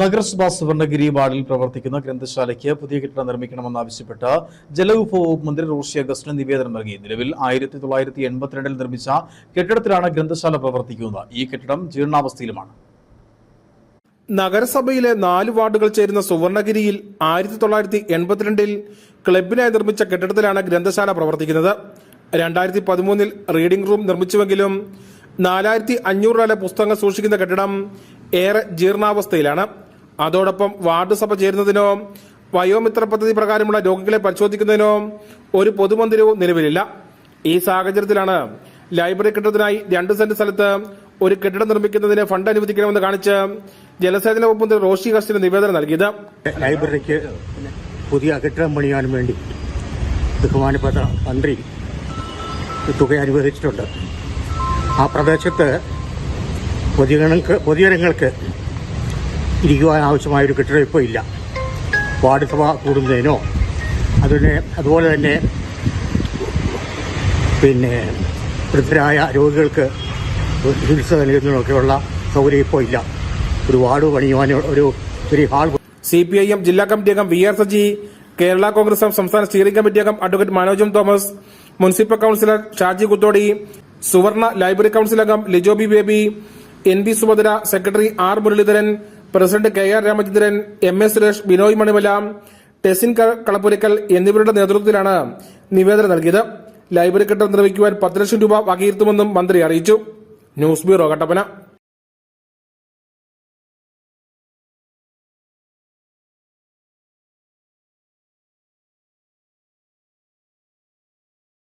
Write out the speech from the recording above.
നഗരസഭാ സുവർണഗിരി വാർഡിൽ പ്രവർത്തിക്കുന്ന ഗ്രന്ഥശാലയ്ക്ക് പുതിയ കെട്ടിടം നിർമ്മിക്കണമെന്നാവശ്യപ്പെട്ട് ജലവിഭവ മന്ത്രി റോഷി അഗസ്റ്റിന് നിവേദനം നൽകി. നിലവിൽ ആയിരത്തി തൊള്ളായിരത്തി എൺപത്തിരണ്ടിൽ നിർമ്മിച്ച കെട്ടിടത്തിലാണ് ഗ്രന്ഥശാല പ്രവർത്തിക്കുന്നത്. ഈ കെട്ടിടം ജീർണാവസ്ഥയിലുമാണ്. നഗരസഭയിലെ നാല് വാർഡുകൾ ചേരുന്ന സുവർണഗിരിയിൽ ആയിരത്തി തൊള്ളായിരത്തി എൺപത്തിരണ്ടിൽ ക്ലബിനായി നിർമ്മിച്ച കെട്ടിടത്തിലാണ് ഗ്രന്ഥശാല പ്രവർത്തിക്കുന്നത്. രണ്ടായിരത്തി പതിമൂന്നിൽ റീഡിംഗ് റൂം നിർമ്മിച്ചുവെങ്കിലും നാലായിരത്തി അഞ്ഞൂറിലെ പുസ്തകങ്ങൾ സൂക്ഷിക്കുന്ന കെട്ടിടം ഏറെ ജീർണാവസ്ഥയിലാണ്. അതോടൊപ്പം വാർഡ് സഭ ചേരുന്നതിനോ വയോമിത്ര പദ്ധതി പ്രകാരമുള്ള രോഗികളെ പരിശോധിക്കുന്നതിനോ ഒരു പൊതുമന്ദിരവും നിലവിലില്ല. ഈ സാഹചര്യത്തിലാണ് ലൈബ്രറി കെട്ടിടത്തിനായി രണ്ട് സെന്റ് സ്ഥലത്ത് ഒരു കെട്ടിടം നിർമ്മിക്കുന്നതിന് ഫണ്ട് അനുവദിക്കണമെന്ന് കാണിച്ച് ജലസേചന വകുപ്പ് മന്ത്രി റോഷി കസ്റ്റിന് നിവേദനം നൽകിയത്. ലൈബ്രറിക്ക് പുതിയ കെട്ടിടം പണിയാൻ വേണ്ടി ബഹുമാനപ്പെട്ട മന്ത്രി തുക അനുവദിച്ചിട്ടുണ്ട്. ആ പ്രദേശത്ത് പൊതുജനങ്ങൾക്ക് പൊതുജനങ്ങൾക്ക് ഇരിക്കുവാൻ ആവശ്യമായ ഒരു കെട്ടിടം ഇപ്പോൾ ഇല്ല. വാർഡ് സഭ കൂടുന്നതിനോ അതിനെ അതുപോലെ തന്നെ പിന്നെ വൃദ്ധരായ രോഗികൾക്ക് ചികിത്സ നൽകുന്നതിനൊക്കെയുള്ള സൗകര്യം ഇപ്പോൾ ഇല്ല. ഒരു വാർഡ് പണിയുവാനോ ഒരു ചെറിയ hall C P I M ജില്ലാ കമ്മിറ്റി അംഗം വി ആർ സജി കേരള കോൺഗ്രസ് സംസ്ഥാന സ്റ്റിയറിംഗ് കമ്മിറ്റി അംഗം advocate Manojam Thomas municipal councillor Shaji Kuthodi Suvarna library council അംഗം Lijobi Baby N B Subhadra secretary R Muraleedharan president K R Ramachandran M S Suresh Binoy Manimala Tesin Kalappurackal എന്നിവരുടെ നേതൃത്വത്തിലാണ് നിവേദനം നൽകിയത്. Library കെട്ടിടം നിർമ്മിക്കുവാൻ പത്ത് ലക്ഷം രൂപ വകയിരുത്തുമെന്നും മന്ത്രി അറിയിച്ചു. News bureau Kattappana.